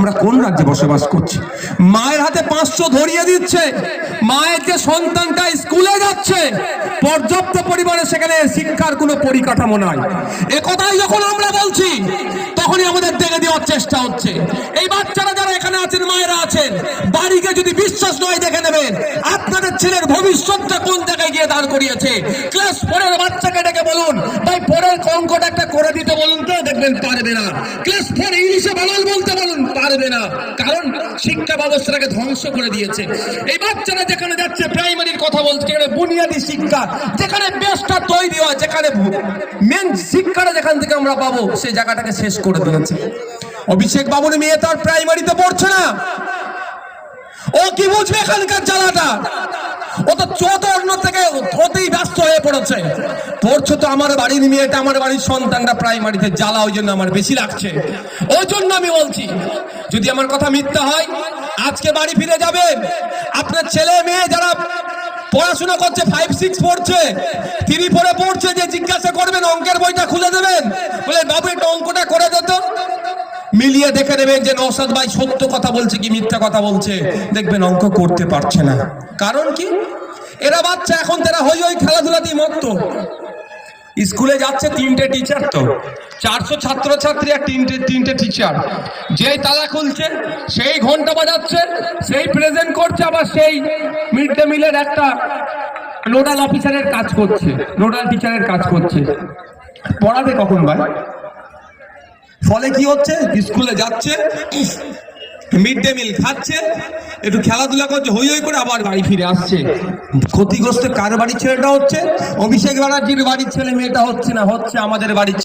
আমরা কোন রাজ্যে বসবাস করছি? মায়ের হাতে পাঁচশো ধরিয়ে দিচ্ছে। মায়ের যে সন্তানটা স্কুলে যাচ্ছে। পর্যাপ্ত পরিমাণে সেখানে শিক্ষার কোনো পরিকাঠামো নাই। এ কথাই যখন আমরা বলছি, তখনই আমাদের দেখে দেওয়ার চেষ্টা হচ্ছে। এই বাচ্চারা যারা এখানে আছেন, মায়েরা আছেন, বাড়িকে যদি বিশ্বাস নয় দেখে নেবেন, আপনাদের ছেলের ভবিষ্যৎটা কোন জায়গায় গিয়ে দাঁড় করিয়েছে? ক্লাস ফোরের বাচ্চাকে ডেকে বলুন। ভাই, পরের অঙ্কটা একটা করে দিতে বলুন তো, দেখবেন পারবে না। ক্লাস ফোর ইংলিশে বানাল বলতে বলুন পারবে না। কারণ শিক্ষা ব্যবস্থাটাকে ধ্বংস করে দিয়েছে। এই বাচ্চারা যেখানে যাচ্ছে প্রাইমারির কথা বলছে বুনিয়াদী শিক্ষা, যেখানে বেশটা তৈরি হয়, যেখানে মেন শিক্ষাটা যেখান থেকে আমরা পাবো, সেই জায়গাটাকে শেষ করে দিয়েছে। অভিষেক বাবুর মেয়ে তো আর প্রাইমারিতে পড়ছে না। ও কি বুঝবে এখানকার জ্বালাটা? ও তো থেকে ব্যস্ত হয়ে পড়েছে। পড়ছো তো আমার বাড়ির মেয়েটা আমার বাড়ির সন্তানটা প্রাইমারিতে জ্বালা ওই জন্য আমার বেশি লাগছে। ওই জন্য আমি বলছি, যদি আমার কথা মিথ্যা হয়, আজকে বাড়ি ফিরে যাবেন আপনার ছেলে মেয়ে যারা পড়াশোনা করছে ফাইভ সিক্স পড়ছে তিনি পড়ে পড়ছে, যে জিজ্ঞাসা করবেন, অঙ্কের বইটা খুলে দেবেন। বলে, বাবু, একটু অঙ্কটা করে দিত মিলিয়ে দেখে নেবেন যে নৌসাদ ভাই সত্য কথা বলছে কি মিথ্যা কথা বলছে। দেখবেন অঙ্ক করতে পারছে না। কারণ কি? এরা বাচ্চা, এখন তারা হই হই খেলাধুলাতেই মত্ত। স্কুলে যাচ্ছে তিনটে টিচার তো। চারশো ছাত্রছাত্রী আর তিনটে তিনটে টিচার যেই তালা খুলছে, সেই ঘণ্টা বাজাচ্ছে, সেই প্রেজেন্ট করছে, আবার সেই মিড ডে মিলের একটা নোডাল অফিসারের কাজ করছে। নোডাল টিচারের কাজ করছে। পড়াবে কখন ভাই? ফলে কি হচ্ছে? স্কুলে যাচ্ছে, মিড ডে মিল খাচ্ছে, একটু খেলাধুলা করছে, হই হই করে আবার বাড়ি ফিরে আসছে। ক্ষতিগ্রস্ত কার বাড়ির ছেলেটা হচ্ছে? অভিষেক ব্যানার্জির বাড়ির ছেলে, মেয়েটা হচ্ছে না, হচ্ছে আমাদের বাড়ির